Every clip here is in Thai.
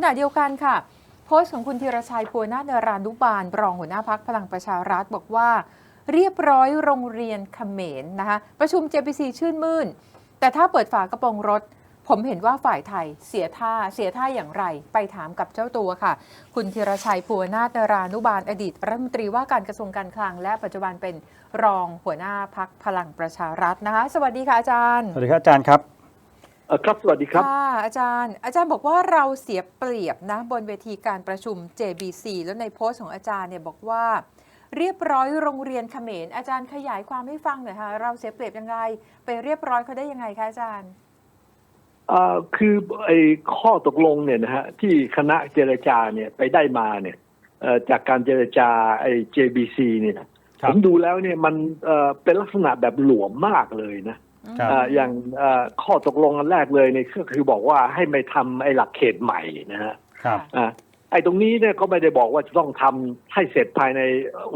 ขณะเดียวกันค่ะ โพสต์ของคุณธีรชัยพัวนาถนรานุบาล รองหัวหน้าพักพลังประชารัฐบอกว่า เรียบร้อยโรงเรียนเขมรนะคะประชุม JPC ชื่นมื่น แต่ถ้าเปิดฝากระโปรงรถ ผมเห็นว่าฝ่ายไทยเสียท่าเสียท่าอย่างไร ไปถามกับเจ้าตัวค่ะ คุณธีรชัยพัวนาถนรานุบาล อดีตรัฐมนตรีว่าการกระทรวงการคลัง และปัจจุบันเป็นรองหัวหน้าพักพลังประชารัฐนะคะ สวัสดีค่ะอาจารย์ สวัสดีครับอาจารย์ครับ เอ่อครับสวัสดีครับ ค่ะอาจารย์ อาจารย์บอกว่าเราเสียเปรียบนะ บนเวทีการประชุม JBC แล้วในโพสต์ของอาจารย์เนี่ยบอกว่า เรียบร้อยโรงเรียนเขมรอาจารย์ขยายความให้ฟังหน่อยค่ะเราเสียเปรียบยังไง ไปเรียบร้อยเขาได้ยังไงคะอาจารย์เอ่อคือไอ้ข้อตกลงเนี่ยนะฮะที่คณะเจรจาเนี่ยไปได้มาเนี่ยเอ่อจากการเจรจาไอ้ JBC เนี่ยครัผบ มดูแล้วเนี่ยมันเอ่อเป็นลักษณะแบบหลวมมากเลยนะครับเอ่ออย่างเอ่อข้อตกลงอันแรกเลยเนี่ยก็คือบอกว่าให้ไม่ทำไอ้หลักเขตใหม่นะฮะครับอะไอ้ตรงนี้เนี่ยก็ไม่ได้บอกว่าจะต้องทำให้เสร็จภายใน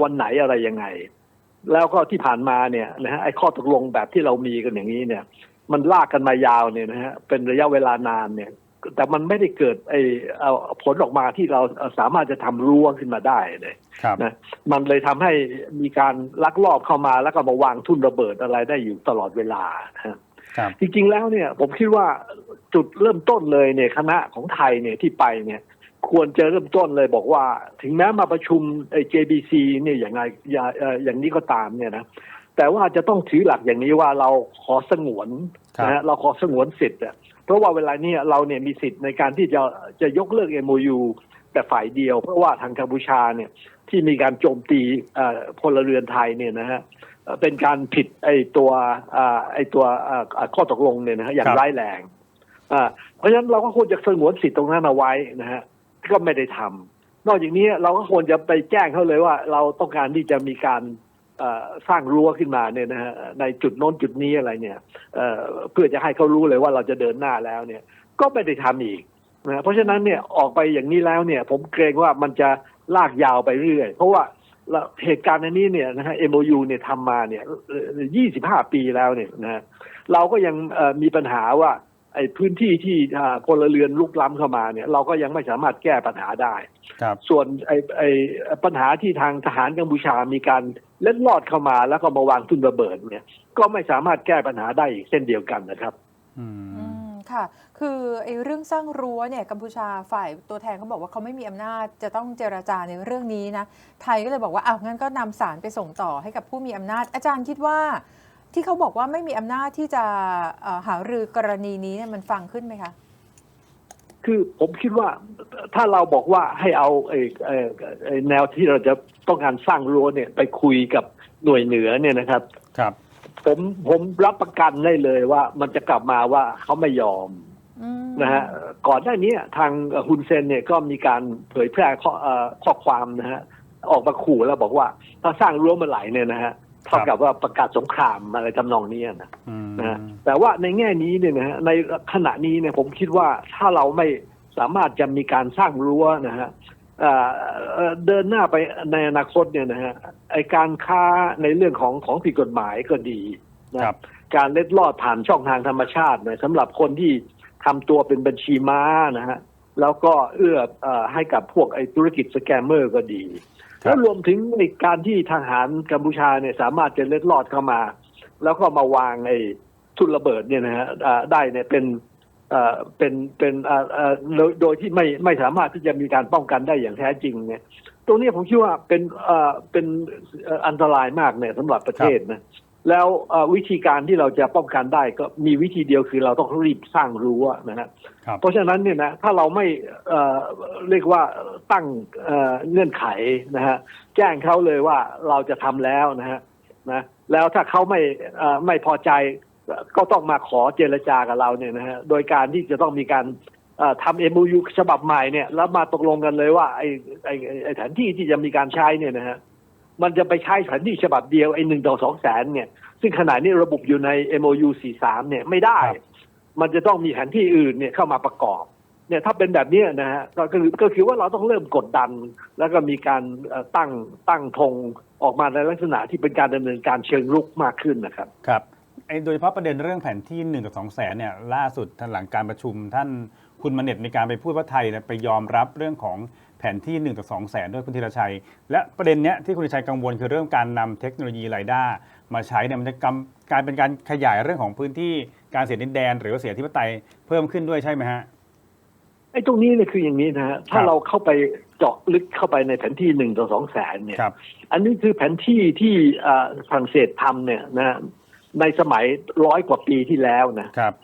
วันไหนอะไรยังไง แล้วก็ที่ผ่านมาเนี่ยนะฮะไอ้ข้อตกลงแบบที่เรามีกันอย่างนี้เนี่ย มันลากกันมายาวเนี่ยนะฮะเป็นระยะเวลานานเนี่ย แต่มันไม่ได้เกิดไอ้เอาผลออกมาที่เราสามารถจะทำรั้วขึ้นมาได้เลยครับนะมันเลยทำให้มีการลักลอบเข้ามาแล้วก็มาวางทุ่นระเบิดอะไรได้อยู่ตลอดเวลานะฮะครับจริงๆแล้วเนี่ย ผมคิดว่าจุดเริ่มต้นเลยเนี่ยคณะของไทยเนี่ยที่ไปเนี่ย ควรจะเริ่มต้นเลยบอกว่า ถึงแม้มาประชุมไอ้ JBC เนี่ยอย่างไรอย่าเอ่ออย่างนี้ก็ตามเนี่ยนะแต่ว่าจะต้องถือหลักอย่างนี้ว่าเราขอสงวนครับนะฮะเราขอสงวนสิทธิ์อะ เพราะว่าเวลาเนี้เราเนี่ยมีสิทธิ์ในการที่จะจะยกเลิก MOU แต่ฝ่ายเดียว เพราะว่าทางกัมพูชาเนี่ยที่มีการโจมตีเอ่อพลเรือนไทยเนี่ยนะฮะเอ่อเป็นการผิดไอ้ตัวอ่าไอ้ตัวอ่าอ่าข้อตกลงเนี่ยนะฮะอย่างครับร้ายแรงอ่าเพราะฉะนั้นเราก็ควรจะสงวนสิทธิ์ตรงนั้นเอาไว้นะฮะก็ไม่ได้ทำนอกจากนี้เราก็ควรจะไปแจ้งเขาเลยว่า เราต้องการที่จะมีการเอ่อ สร้างรั้วขึ้นมาเนี่ยนะฮะในจุดโน้นจุดนี้อะไรเนี่ยเเพื่อจะให้เขารู้เลยว่าเราจะเดินหน้าแล้วเนี่ย ก็ไม่ได้ทำอีกนะเพราะฉะนั้นเนี่ยออกไปอย่างนี้แล้วเนี่ย ผมเกรงว่ามันจะลากยาวไปเรื่อย เพราะว่าเหตุการณ์อันนี้เนี่ยนะฮะ MOU เนี่ยทำมาเนี่ยยี่สิบห้าปีแล้วเนี่ยนะฮะเราก็ยังมีปัญหาว่า ไอ้พื้นที่ที่อ่าพลเรือนลุกล้ำเข้ามาเนี่ย เราก็ยังไม่สามารถแก้ปัญหาได้ครับส่วนไอ้ไอ้ปัญหาที่ทางทหารกัมพูชามีการเล็ดลอดเข้ามาแล้วก็มาวางทุ่นระเบิดเนี่ย ก็ไม่สามารถแก้ปัญหาได้อีกเช่นเดียวกันนะครับอือืมมค่ะ คือไอ้เรื่องสร้างรั้วเนี่ยกัมพูชาฝ่ายตัวแทนเขาบอกว่าเขาไม่มีอำนาจจะต้องเจราจาในเรื่องนี้นะ ไทยก็เลยบอกว่าอ้าวงั้นก็นำสารไปส่งต่อให้กับผู้มีอำนาจ อาจารย์คิดว่า ที่เขาบอกว่าไม่มีอำนาจที่จะเอ่อหารือกรณีนี้เนี่ยมันฟังขึ้นไหมคะ คือผมคิดว่าถ้าเราบอกว่าให้เอาไอ้ไอ้ไอ้แนวที่เราจะต้องการสร้างรั้วเนี่ย ไปคุยกับหน่วยเหนือเนี่ยนะครับครับผมผมรับประกันได้เลยว่ามันจะกลับมาว่าเขาไม่ยอมอืมนะฮะก่อนหน้านี้ทางฮุนเซนเนี่ยก็มีการเผยแพร่ข้อเอ่อข้อความนะฮะออกมาขู่แล้วบอกว่าถ้าสร้างรั้วเมื่อไหร่เนี่ยนะฮะ เท่ากับว่าประกาศสงครามอะไรทำนองนี้นะอืมนะฮะแต่ว่าในแง่นี้เนี่ยนะฮะในขณะนี้เนี่ยผมคิดว่าถ้าเราไม่สามารถจะมีการสร้างรั้วนะฮะเอ่อเอ่อเดินหน้าไปในอนาคตเนี่ยนะฮะไอการค้าในเรื่องของของผิดกฎหมายก็ดีนะครับ การเล็ดลอดผ่านช่องทางธรรมชาติเนี่ยสำหรับคนที่ทำตัวเป็นบัญชีม้านะฮะแล้วก็เอื้อเอ่อให้กับพวกไอธุรกิจสแกมเมอร์ก็ดีครับ แล้วรวมถึงในการที่ทหารกัมพูชาเนี่ยสามารถจะเล็ดลอดเข้ามา แล้วก็มาวางไอ้ทุนระเบิดเนี่ยนะฮะได้เนี่ยเป็นเอ่อเป็นเป็นอ่าอ่าโดยที่ไม่ไม่สามารถที่จะมีการป้องกันได้อย่างแท้จริงเนี่ยตรงนี้ผมคิดว่าเป็นเอ่อเป็นอันตรายมากเนี่ยสำหรับประเทศนะ แล้วเอ่อวิธีการที่เราจะป้องกันได้ก็มีวิธีเดียวคือเราต้องรีบสร้างรั้วนะฮะครับเพราะฉะนั้นเนี่ยนะถ้าเราไม่เอ่อเรียกว่าตั้งเอ่อเงื่อนไขนะฮะแจ้งเขาเลยว่าเราจะทำแล้วนะฮะนะแล้วถ้าเขาไม่เอ่อไม่พอใจก็ต้องมาขอเจรจากับเราเนี่ยนะฮะโดยการที่จะต้องมีการเอ่อทำ MOU ฉบับใหม่เนี่ยแล้วมาตกลงกันเลยว่าไอ้ไอ้ไอ้ไอ้แผนที่ที่จะมีการใช้เนี่ยนะฮะ มันจะไปใช้แผนที่ฉบับเดียวไอ้หนึ่งต่อสองแสนเนี่ย ซึ่งขณะนี้ระบุอยู่ใน MOU 43เนี่ยไม่ได้ครับมันจะต้องมีแผนที่อื่นเนี่ยเข้ามาประกอบ เนี่ยถ้าเป็นแบบเนี้ยนะฮะก็คือก็คือว่าเราต้องเริ่มกดดัน แล้วก็มีการเอ่อตั้งตั้งธงออกมาในลักษณะที่เป็นการดำเนินการเชิงรุกมากขึ้นนะครับ ครับไออ้โดยเฉพาะประเด็นเรื่องแผนที่1นึ่งต่อสองแสนเนี่ยล่าสุดท่านหลังการประชุมท่านคุณมาเน็ตมีการไปพูดว่าไทยเนี่ยไปยอมรับเรื่องของ แผนที่1นึ่งต่อสองแสนด้วยคุณธีรชัย และประเด็นเนี้ยที่คุณธีรชัยกังวลคือเรื่องการนำเทคโนโลยีไรด้ามาใช้เนี่ยมันจะกำกลายเป็นการขยายเรื่องของพื้นที่การเสียดินแดน หรือว่าเสียที่ปไตยเพิ่มขึ้นด้วยใช่ไหมฮะไอ้ตรงนี้เนี่ยคืออย่างนี้นะฮะถ้าครับเราเข้าไปเจาะลึกเข้าไปในแผนที่หนึ่งต่อสองแสนเนี่ยครับอันนี้คือแผนที่ที่เอ่อฝรั่งเศสทำเนี่ยนะฮะในสมัยร้อยกว่าปีที่แล้วนะครับ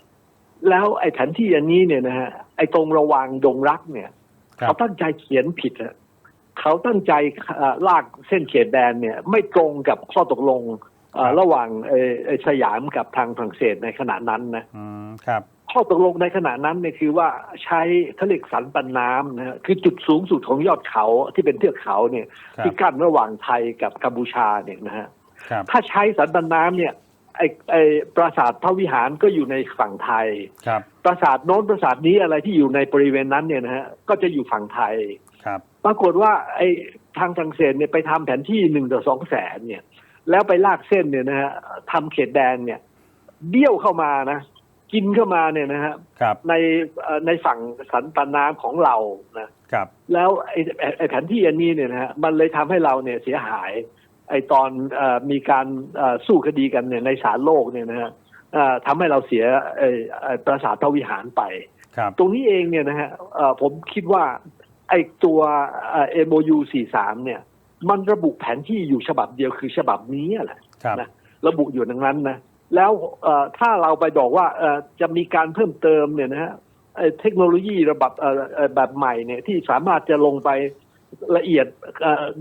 แล้วไอ้แผนที่อันนี้เนี่ยนะฮะไอ้ตรงระหวางดงรักเนี่ยครั เขาบตั้งใจเขียนผิดอะเขาตั้งใจเอ่อลากเส้นเขตแดนเนี่ย ไม่ตรงกับข้อตกลงเอ่อระหว่างเอ่อเอ่อสยามกับทางฝรั่งเศสในขณะนั้นนะอืมครับ ข้อตกลงในขณะนั้นเนี่ยคือว่าใช้เขาเรียกสันปันน้ำนะฮะคือจุดสูงสุดของยอดเขาที่เป็นเทือกเขาเนี่ยครับที่กั้นระหว่างไทยกับกัมพูชาเนี่ยนะฮะครับถ้าใช้สันปันน้ำเนี่ยไอไอปราสาทพระวิหารก็อยู่ในฝั่งไทยครับป ราสาทโน้นปราสาทนี้อะไรที่อยู่ในบริเวณนั้นเนี่ยนะฮะก็จะอยู่ฝั่งไทยครับปรากฏว่าไอทางฝรั่งเศสเนี่ยไปทำแผนที่หนึ่งต่อสองแสนเนี่ย แล้วไปลากเส้นเนี่ยนะฮะทำเขตแดนเนี่ยเบี้ยวเข้ามานะกินเข้ามาเนี่ยนะฮะครับในเอ่อในฝั่งสันปานน้ำของเรานะครับ แล้วไอ้ไอ้ไอ้แผนที่อันนี้เนี่ยนะฮะมันเลยทำให้เราเนี่ยเสียหาย ไอ้ตอนเออมีการเอ่อสู้คดีกันเนี่ยในศาลโลกเนี่ยนะฮะเอ่อ ทำให้เราเสียไอ้ไอ้ปราสาทพระวิหารไปครับตรงนี้เองเนี่ยนะฮะเอ่อผมคิดว่าไอ้ตัวเอ่อ MOU 43เนี่ย มันระบุแผนที่อยู่ฉบับเดียวคือฉบับนี้แหละครับนะระบุอยู่ดังนั้นนะแล้วเอ่อถ้าเราไปบอกว่าเอ่อจะมีการเพิ่มเติมเนี่ยนะฮะเอ่อเทคโนโลยีระบบเอ่อเอ่อแบบใหม่เนี่ยที่สามารถจะลงไปละเอียด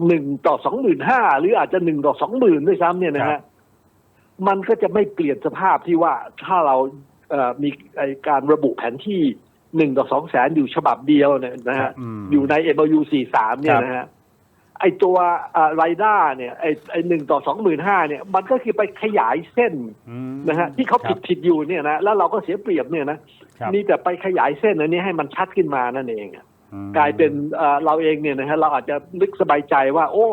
หนึ่งต่อสองหมื่นห้าหรืออาจจะหนึ่งต่อสองหมื่นด้วยซ้ำเนี่ยนะครัฮะบ มันก็จะไม่เปลี่ยนสภาพที่ว่าถ้าเราเอ่อมีไอ้การระบุแผนที่หนึ่งต่อสองแสนอยู่ฉบับเดียวเนี่ยนะฮะอืมอยู่ใน MOU 43เนี่ยนะฮะไอตัวไรด้าเนี่ยไอไอหนึ่งต่อสองหมื่นห้าเนี่ย มันก็คือไปขยายเส้นอืมนะฮะที่เขาผิดครับผิดอยู่เนี่ยนะแล้วเราก็เสียเปรียบเนี่ยนะครับมีแต่ไปขยายเส้นอันนี้ให้มันชัดขึ้นมานั่นเองอะอืมกลายเป็นเอ่อเราเองเนี่ยนะฮะเราอาจจะนึกสบายใจว่า โอ้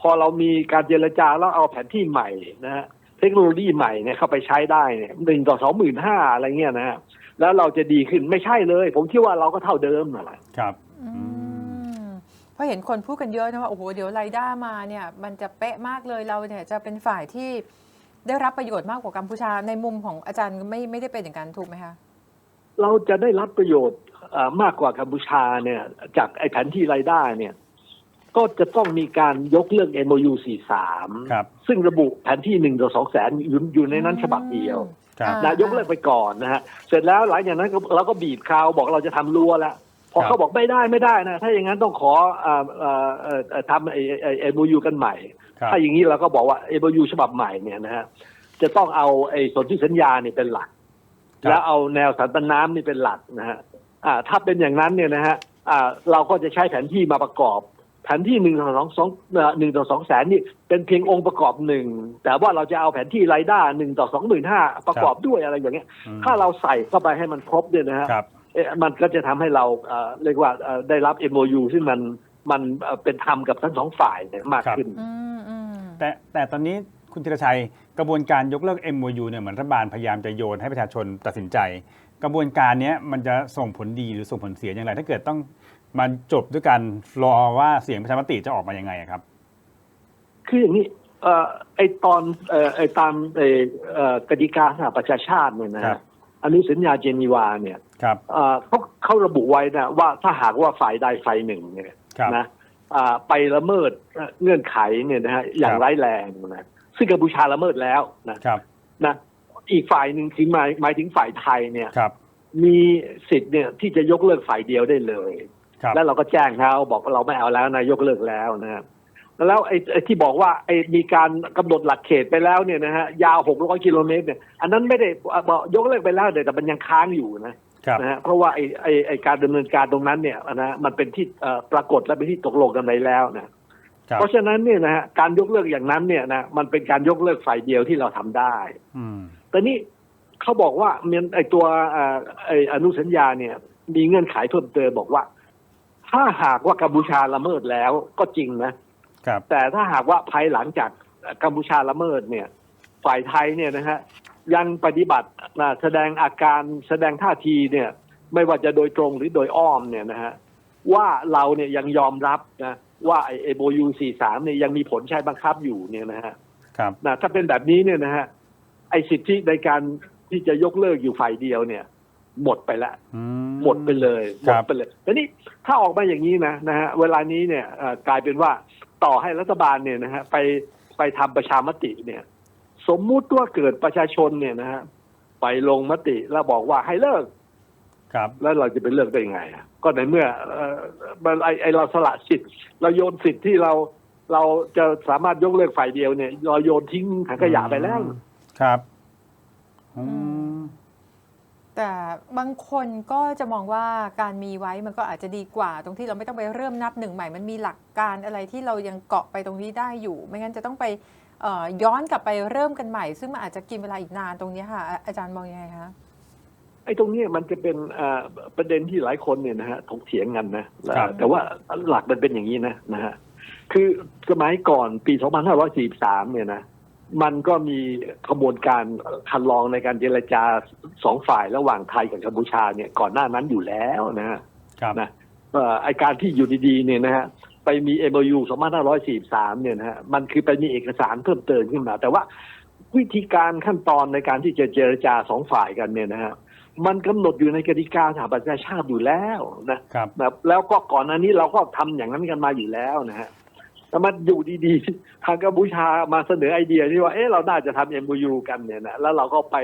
พอเรามีการเจรจาแล้วเอาแผนที่ใหม่นะฮะเทคโนโลยีใหม่เนี่ยเข้าไปใช้ได้เนี่ยหนึ่งต่อสองหมื่นห้าอะไรเงี้ยนะฮะแล้วเราจะดีขึ้นไม่ใช่เลย ผมคิดว่าเราก็เท่าเดิมนั่นแหละครับอืมเพราะเห็นคนพูดกันเยอะนะว่าโอ้โหเดี๋ยวไรด้ามาเนี่ยมันจะเป๊ะมากเลยเราเนี่ยจะเป็นฝ่ายที่ได้รับประโยชน์มากกว่ากัมพูชาในมุมของอาจารย์ไม่ไม่ได้เป็นอย่างนั้นถูกไหมคะเราจะได้รับประโยชน์เอ่อมากกว่ากัมพูชาเนี่ย จากไอ้แผนที่รายได้เนี่ย ก็จะต้องมีการยกเลิก MOU 43 ครับ ซึ่งระบุแผนที่หนึ่งต่อสองแสนอยู่อยู่ในนั้นฉบับเดียวครับ อ่า นะยกเลิกไปก่อนนะฮะ เสร็จแล้วหลังจากนั้นก็เราก็บีบคราวบอกเราจะทำรั้วแล้วพอครับเขาบอกไม่ได้ไม่ได้นะ ถ้าอย่างนั้นต้องขอเอ่อเอ่อเอ่อเอ่อทำไอ้ไอ้ไอ้ MOU กันใหม่ ครับ ถ้าอย่างนี้เราก็บอกว่า MOU ฉบับใหม่เนี่ยนะฮะจะต้องเอาไอ้สนธิสัญญาเนี่ยเป็นหลัก ครับ แล้วเอาแนวสันปันน้ำนี่เป็นหลักนะฮะอ่าถ้าเป็นอย่างนั้นเนี่ยนะฮะอ่าเราก็จะใช้แผนที่มาประกอบ แผนที่หนึ่งต่อสองสองหนึ่งต่อสองแสนนี่เป็นเพียงองค์ประกอบหนึ่งแต่ว่าเราจะเอาแผนที่ไรด้าหนึ่งต่อสองหมื่นห้าประกอบด้วยอะไรอย่างเงี้ยอืมถ้าเราใส่เข้าไปให้มันครบเนี่ยนะฮะครับเอ๊ะมันก็จะทำให้เราเอ่อเรียกว่าเอ่อได้รับ MOU ซึ่งมันมันเอ่อเป็นธรรมกับทั้งสองฝ่ายเนี่ยมากขึ้นอืมอืมแต่แต่ตอนนี้คุณธีรชัยกระบวนการยกเลิก MOU เนี่ยเหมือนรัฐบาลพยายามจะโยนให้ประชาชนตัดสินใจ กระบวนการเนี้ยมันจะส่งผลดีหรือส่งผลเสียอย่างไร ถ้าเกิดต้อง มันจบด้วยการรอว่าเสียงประชามติจะออกมายังไงอะครับ คืออย่างนี้เอ่อไอตอนเอ่อไอตามเอ่อเอ่อกติกาสหประชาชาติเนี่ยนะครัฮะบอนุสัญญาเจนีวาเนี่ยครับเอ่อเขาเขาระบุไว้นะว่าถ้าหากว่าฝ่ายใดฝ่ายหนึ่งเนี่ยครับนะอ่าไปละเมิดเงื่อนไขเนี่ยนะฮะอย่างครับร้ายแรงนะซึ่งกัมพูชาละเมิดแล้วนะครับนะอีกฝ่ายหนึ่งคือหมายหมายถึงฝ่ายไทยเนี่ยครับมีสิทธิ์เนี่ยที่จะยกเลิกฝ่ายเดียวได้เลยครับ แล้วเราก็แจ้งเขาบอกว่าเราไม่เอาแล้วนะยกเลิกแล้วนะครับแล้วไอ้ไอ้ที่บอกว่าไอ้มีการกำหนดหลักเขตไปแล้วเนี่ยนะฮะยาว600กิโลเมตรเนี่ยอันนั้นไม่ได้บอกยกเลิกไปแล้วแต่มันยังค้างอยู่นะครับนะฮะเพราะว่าไอ้ไอ้ไอ้การดำเนินการตรงนั้นเนี่ยนะมันเป็นที่เอ่อปรากฏและเป็นที่ตกลงกันไปแล้วนะครับเพราะฉะนั้นเนี่ยนะฮะการยกเลิกอย่างนั้นเนี่ยนะมันเป็นการยกเลิกฝ่ายเดียวที่เราทำได้อืมแต่นี่เขาบอกว่าเมียนไอตัวเอ่อไออนุสัญญาเนี่ย มีเงื่อนไขเพิ่มเติมบอกว่า ถ้าหากว่ากัมพูชาละเมิดแล้วก็จริงนะครับ แต่ถ้าหากว่าภายหลังจากกัมพูชาละเมิดเนี่ย ฝ่ายไทยเนี่ยนะฮะยังปฏิบัตินะแสดงอาการแสดงท่าทีเนี่ย ไม่ว่าจะโดยตรงหรือโดยอ้อมเนี่ยนะฮะว่าเราเนี่ยยังยอมรับนะว่าไอ้ MOU 43เนี่ยยังมีผลใช้บังคับอยู่เนี่ยนะฮะครับนะถ้าเป็นแบบนี้เนี่ยนะฮะไอ้สิทธิในการที่จะยกเลิกอยู่ฝ่ายเดียวเนี่ย หมดไปละอืหมดไปเลยหคมรัดบไปเลยแต่นี่ถ้าออกมาอย่างนี้นะนะฮะเวลานี้เนี่ยเอ่อกลายเป็นว่าต่อให้รัฐบาลเนี่ยนะฮะไปไปทำประชามติเนี่ย สมมุติว่าเกิดประชาชนเนี่ยนะฮะไปลงมติแล้วบอกว่าให้เลิกครับ แล้วเราจะไปเลิกได้ยังไงอะก็ในเมื่อเอ่อมันไอไอเราสละสิทธิ์ เราโยนสิทธิ์ที่เราเราจะสามารถยกเลิกฝ่ายเดียวเนี่ยเราโยนทิ้งถังขยะไปแล้วครับอือืม แต่บางคนก็จะมองว่าการมีไว้มันก็อาจจะดีกว่า ตรงที่เราไม่ต้องไปเริ่มนับหนึ่งใหม่ มันมีหลักการอะไรที่เรายังเกาะไปตรงนี้ได้อยู่ ไม่งั้นจะต้องไปเอ่อย้อนกลับไปเริ่มกันใหม่ ซึ่งมันอาจจะกินเวลาอีกนานตรงเนี้ยค่ะอะ อาจารย์มองยังไงคะไอ้ตรงเนี้ยมันจะเป็นเอ่อประเด็นที่หลายคนเนี่ยนะฮะถกเถียงกันนะครับแต่ว่าหลักมันเป็นอย่างนี้นะนะฮะคือสมัยก่อนปี 2543 เนี่ยนะ มันก็มีขบวนการคันลองในการเจรจาสองฝ่ายระหว่างไทยกับกัมพูชาเนี่ยก่อนหน้านั้นอยู่แล้วนะฮะครับนะเอ่อไอการที่อยู่ดีๆเนี่ยนะฮะไปมี MOU 2543 เนี่ยนะฮะมันคือไปมีเอกสารเพิ่มเติมขึ้นมา แต่ว่าวิธีการขั้นตอนในการที่จะเจรจาสองฝ่ายกันเนี่ยนะฮะมันกำหนดอยู่ในกติกาสหประชาชาติอยู่แล้วนะครับนะแล้วก็ก่อนหน้านี้เราก็ทำอย่างนั้นกันมาอยู่แล้วนะฮะ แต่มาอยู่ดีๆ ทางกัมพูชามาเสนอไอเดียที่ว่า เอ๊ะ เราน่าจะทำ MOU กันเนี่ยนะ แล้วเราก็ไป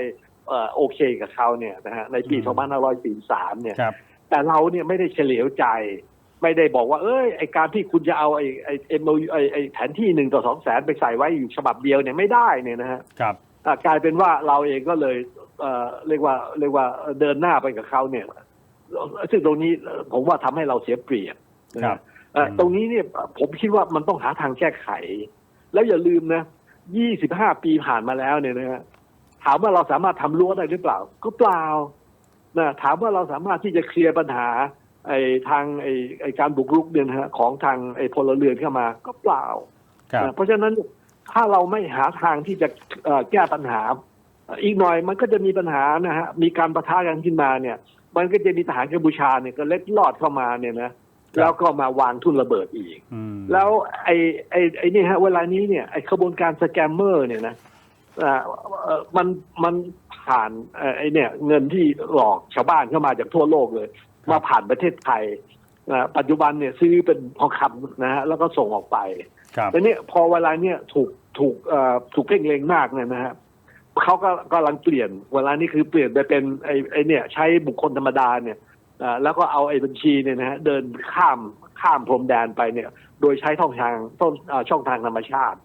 เอ่อโอเคกับเขาเนี่ยนะฮะ ในปีอืม2543 เนี่ยครับแต่เราเนี่ยไม่ได้เฉลียวใจ ไม่ได้บอกว่า เอ้ย ไอการที่คุณจะเอาไอไอเอ็มไอไอแผนที่หนึ่งต่อสองแสนไปใส่ไว้อยู่ฉบับเดียวเนี่ยไม่ได้เนี่ยนะฮะครับอะกลายเป็นว่าเราเองก็เลยเอ่อเรียกว่าเรียกว่าเดินหน้าไปกับเขาเนี่ย ซึ่งตรงนี้เอ่อผมว่าทำให้เราเสียเปรียบนะฮะครับเอ่ออืม ตรงนี้เนี่ยผมคิดว่ามันต้องหาทางแก้ไข แล้วอย่าลืมนะ25ปีผ่านมาแล้วเนี่ยนะฮะถามว่าเราสามารถทำรั้วได้หรือเปล่า ก็เปล่านะถามว่าเราสามารถที่จะเคลียร์ปัญหา ไอ้ทางไอ้ไอ้การบุกรุกเนี่ยนะฮะของทางไอ้พลเรือนเข้ามา ก็เปล่าครับนะเพราะฉะนั้นถ้าเราไม่หาทางที่จะเอ่อแก้ปัญหาเอ่ออีกหน่อยมันก็จะมีปัญหานะฮะมีการประทะกันขึ้นมาเนี่ย มันก็จะมีทหารกัมพูชาเนี่ยก็เล็ดลอดเข้ามาเนี่ยนะ แล้วก็มาวางทุ่นระเบิดอีกอืมแล้วไอ้ไอ้ไอ้นี่ฮะเวลานี้เนี่ยไอ้ขบวนการสแกมเมอร์เนี่ยนะอ่าเอ่อมันมันผ่านเอ่อไอ้เนี่ย เงินที่หลอกชาวบ้านเข้ามาจากทั่วโลกเลย มาผ่านประเทศไทยนะปัจจุบันเนี่ยซื้อเป็นทองคำนะฮะแล้วก็ส่งออกไปครับแต่เนี่ยพอเวลาเนี่ยถูกถูกเอ่อถูกเพ่งเล็งมากเนี่ยนะฮะเขาก็กำลังเปลี่ยนเวลานี้คือเปลี่ยนไปเป็นไอ้ไอ้เนี่ย ใช้บุคคลธรรมดาเนี่ยเอ่อ แล้วก็เอาไอ้บัญชีเนี่ยนะฮะเดินข้ามข้ามพรมแดนไปเนี่ย โดยใช้ช่องทางต้นเอ่อช่องทางธรรมชาติ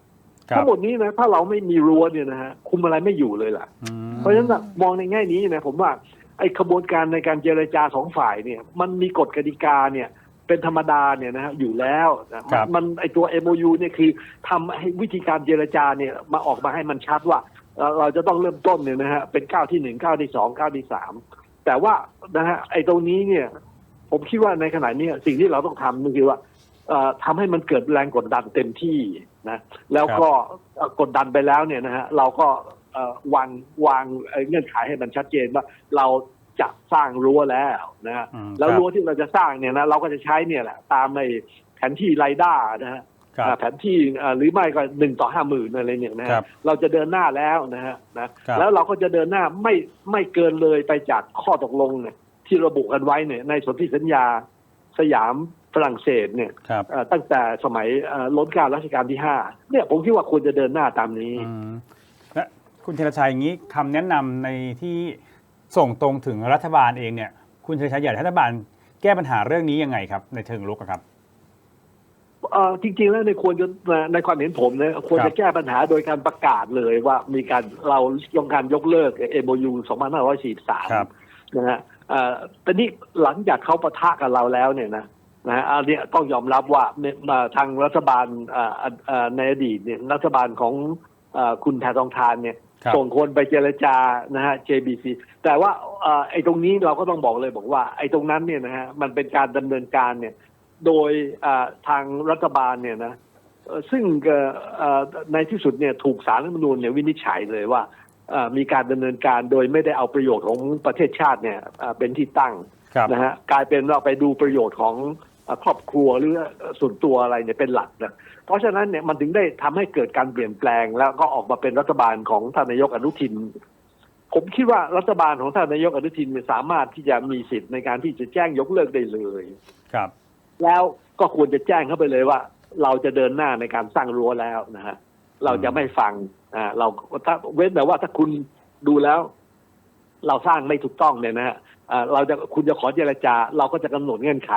ครัทั้บงหมดนี้นะถ้าเราไม่มีรั้วเนี่ยนะฮะคุมอะไรไม่อยู่เลยล่ะอืมเพราะฉะนั้นน่ะมองในแง่นี้นะผมว่าไอ้ขบวนการในการเจรจาสองฝ่ายเนี่ย มันมีกฎกติกาเนี่ย เป็นธรรมดาเนี่ยนะฮะอยู่แล้วนะมันมันไอ้ตัว MOU เนี่ยคือทำให้วิธีการเจรจาเนี่ยมาออกมาให้มันชัดว่าเอ่อเราจะต้องเริ่มต้นเนี่ยนะฮะเป็นก้าวที่หนึ่งก้าวที่สองก้าวที่สาม แต่ว่านะฮะไอ้ตรงนี้เนี่ย ผมคิดว่าในขณะนี้สิ่งที่เราต้องทำก็คือว่าเอ่อทำให้มันเกิดแรงกดดันเต็มที่นะแล้วก็เอ่อกดดันไปแล้วเนี่ยนะฮะเราก็เอ่อวางวางเอ่อเงื่อนไขให้มันชัดเจนว่าเราจะสร้างรั้วแล้วนะฮะอืมแล้วครับรั้วที่เราจะสร้างเนี่ยนะเราก็จะใช้เนี่ยแหละตามในแผนที่ไรด้านะฮะครับอ่า แผนที่อ่าหรือไม่ก็หนึ่งต่อห้าหมื่นอะไรเนี่ยนะฮะครับเราจะเดินหน้าแล้วนะฮะนะครับแล้วเราก็จะเดินหน้าไม่ไม่เกินเลยไปจากข้อตกลงเนี่ยที่ระบุกันไว้เนี่ยในสนธิสัญญาสยามฝรั่งเศสเนี่ยครับเอ่อตั้งแต่สมัยเอ่อล้นเกล้ารัชกาลที่ห้าเนี่ยผมคิดว่าควรจะเดินหน้าตามนี้อืมและคุณธีรชัยอย่างนี้คำแนะนำในที่ส่งตรงถึงรัฐบาลเองเนี่ย คุณธีรชัยอยากให้รัฐบาลแก้ปัญหาเรื่องนี้ยังไงครับ ในเชิงลุกอะครับเอ่อ จริงๆแล้วในควรจะในความเห็นผมเนี่ยควรครัจะบแก้ปัญหาโดยการประกาศเลยว่ามีการเราต้องการยกเลิก MOU 2543ครับนะฮะเอ่อแต่นี่หลังจากเขาปะทะกับเราแล้วเนี่ยนะนะฮะอันเนี้ยต้องยอมรับว่าเนี่ยมาทางรัฐบาลเอ่อเอ่อในอดีตเนี่ยรัฐบาลของเอ่อคุณแพทองทานเนี่ยครับส่งคนไปเจรจานะฮะ JBC แต่ว่าเอ่อไอ้ตรงนี้เราก็ต้องบอกเลยบอกว่า ไอ้ตรงนั้นเนี่ยนะฮะมันเป็นการดำเนินการเนี่ย โดยเอ่อทางรัฐบาลเนี่ยนะเอ่อซึ่งเอ่อเอ่อในที่สุดเนี่ยถูกสารรัฐธรรมนูญเนี่ยวินิจฉัยเลยว่าเอ่อมีการดำเนินการโดยไม่ได้เอาประโยชน์ของประเทศชาติเนี่ยเอ่อเป็นที่ตั้งครับนะฮะกลายเป็นเราไปดูประโยชน์ของเอ่อครอบครัวหรือส่วนตัวอะไรเนี่ยเป็นหลักนะเพราะฉะนั้นเนี่ยมันถึงได้ทำให้เกิดการเปลี่ยนแปลง แล้วก็ออกมาเป็นรัฐบาลของท่านนายกอนุทิน ผมคิดว่ารัฐบาลของท่านนายกอนุทินเนี่ยสามารถที่จะมีสิทธิ์ในการที่จะแจ้งยกเลิกได้เลยครับ แล้วก็ควรจะแจ้งเข้าไปเลยว่า เราจะเดินหน้าในการสร้างรั้วแล้วนะฮะเราจะไม่ฟังอ่าเราถ้าเว้นแต่ว่าถ้าคุณดูแล้ว เราสร้างไม่ถูกต้องเนี่ยนะฮะอ่าเราจะคุณจะขอเจรจา เราก็จะกำหนดเงื่อนไข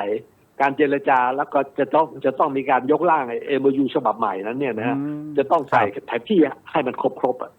การเจรจาแล้วก็จะต้องจะต้องมีการยกร่างเอ็มยูฉบับใหม่นั้นเนี่ยนะฮะอืมจะต้องใส่ครับแผนที่ให้มันครบครบๆอะ